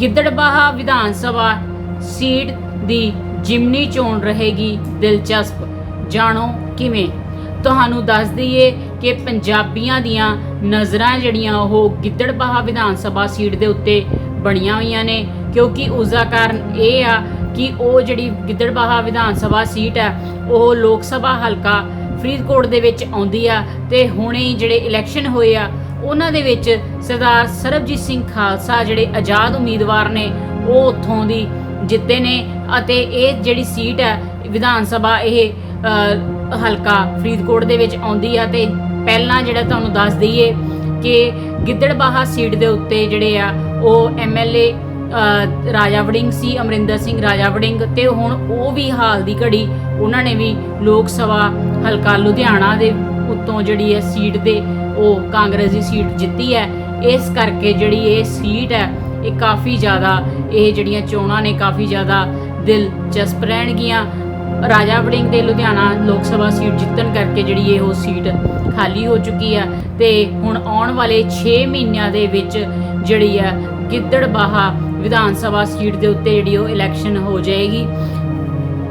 Gidderbaha Vidhan Sabha seat ਦੀ ਜਿਮਨੀ ਚੋਣ ਰਹੇਗੀ ਦਿਲਚਸਪ। ਜਾਣੋ ਕਿਵੇਂ? ਤੁਹਾਨੂੰ ਦੱਸ ਦਈਏ ਕਿ ਪੰਜਾਬੀਆਂ ਦੀਆਂ ਨਜ਼ਰਾਂ ਜਿਹੜੀਆਂ ਉਹ ਗਿੱਦੜਬਾਹਾ ਵਿਧਾਨ ਸਭਾ ਸੀਟ ਦੇ ਉੱਤੇ ਬਣੀਆਂ ਹੋਈਆਂ ਨੇ, ਕਿਉਂਕਿ ਉਸ ਦਾ ਕਾਰਨ ਇਹ ਆ ਕਿ ਉਹ ਜਿਹੜੀ ਗਿੱਦੜਬਾਹਾ ਵਿਧਾਨ ਸਭਾ ਸੀਟ ਹੈ, ਉਹ ਲੋਕ ਸਭਾ ਹਲਕਾ ਫਰੀਦਕੋਟ ਦੇ ਵਿੱਚ ਆਉਂਦੀ ਆ ਤੇ ਹੁਣੇ ਜਿਹੜੇ ਇਲੈਕਸ਼ਨ ਹੋਏ ਆ ਉਹਨਾਂ ਦੇ ਵਿੱਚ ਸਰਦਾਰ ਸਰਬਜੀਤ ਸਿੰਘ ਖਾਲਸਾ ਜਿਹੜੇ ਆਜ਼ਾਦ ਉਮੀਦਵਾਰ ਨੇ, ਉਹ ਉੱਥੋਂ ਦੀ ਜਿੱਤੇ ਨੇ ਅਤੇ ਇਹ ਜਿਹੜੀ ਸੀਟ ਹੈ ਵਿਧਾਨ ਸਭਾ ਇਹ ਹਲਕਾ ਫਰੀਦਕੋਟ ਦੇ ਵਿੱਚ ਆਉਂਦੀ ਆ ਤੇ ਪਹਿਲਾਂ ਜਿਹੜਾ ਤੁਹਾਨੂੰ ਦੱਸ ਦਈਏ ਕਿ ਗਿੱਦੜਬਾਹਾ ਸੀਟ ਦੇ ਉੱਤੇ ਜਿਹੜੇ ਆ, ਉਹ ਐਮਐਲਏ ਰਾਜਾ ਵੜਿੰਗ ਸੀ, ਅਮਰਿੰਦਰ ਸਿੰਘ ਰਾਜਾ ਵੜਿੰਗ ਤੇ ਹੁਣ ਉਹ ਵੀ ਹਾਲ ਦੀ ਘੜੀ ਉਹਨਾਂ ਨੇ ਵੀ ਲੋਕ ਸਭਾ ਹਲਕਾ ਲੁਧਿਆਣਾ ਦੇ ਉੱਤੋਂ ਜਿਹੜੀ ਹੈ ਸੀਟ ਦੇ ਉਹ ਕਾਂਗਰਸ ਦੀ ਸੀਟ ਜਿੱਤੀ ਹੈ, ਇਸ ਕਰਕੇ ਜਿਹੜੀ ਇਹ ਸੀਟ ਹੈ, ਇਹ ਕਾਫੀ ਜ਼ਿਆਦਾ ਇਹ ਜਿਹੜੀਆਂ ਚੋਣਾਂ ਨੇ ਕਾਫੀ ਜ਼ਿਆਦਾ ਦਿਲਚਸਪ ਰਹਿਣਗੀਆਂ। ਰਾਜਾ ਵੜਿੰਗ ਦੇ ਲੁਧਿਆਣਾ ਲੋਕ ਸਭਾ ਸੀਟ ਜਿੱਤਣ ਕਰਕੇ ਜਿਹੜੀ ਇਹ ਉਹ ਸੀਟ ਖਾਲੀ ਹੋ ਚੁੱਕੀ ਆ ਤੇ ਹੁਣ ਆਉਣ ਵਾਲੇ 6 ਮਹੀਨਿਆਂ ਦੇ ਵਿੱਚ ਜਿਹੜੀ ਆ ਗਿੱਦੜਬਾਹਾ ਵਿਧਾਨ ਸਭਾ ਸੀਟ ਦੇ ਉੱਤੇ ਜਿਹੜੀ ਉਹ ਇਲੈਕਸ਼ਨ ਹੋ ਜਾਏਗੀ।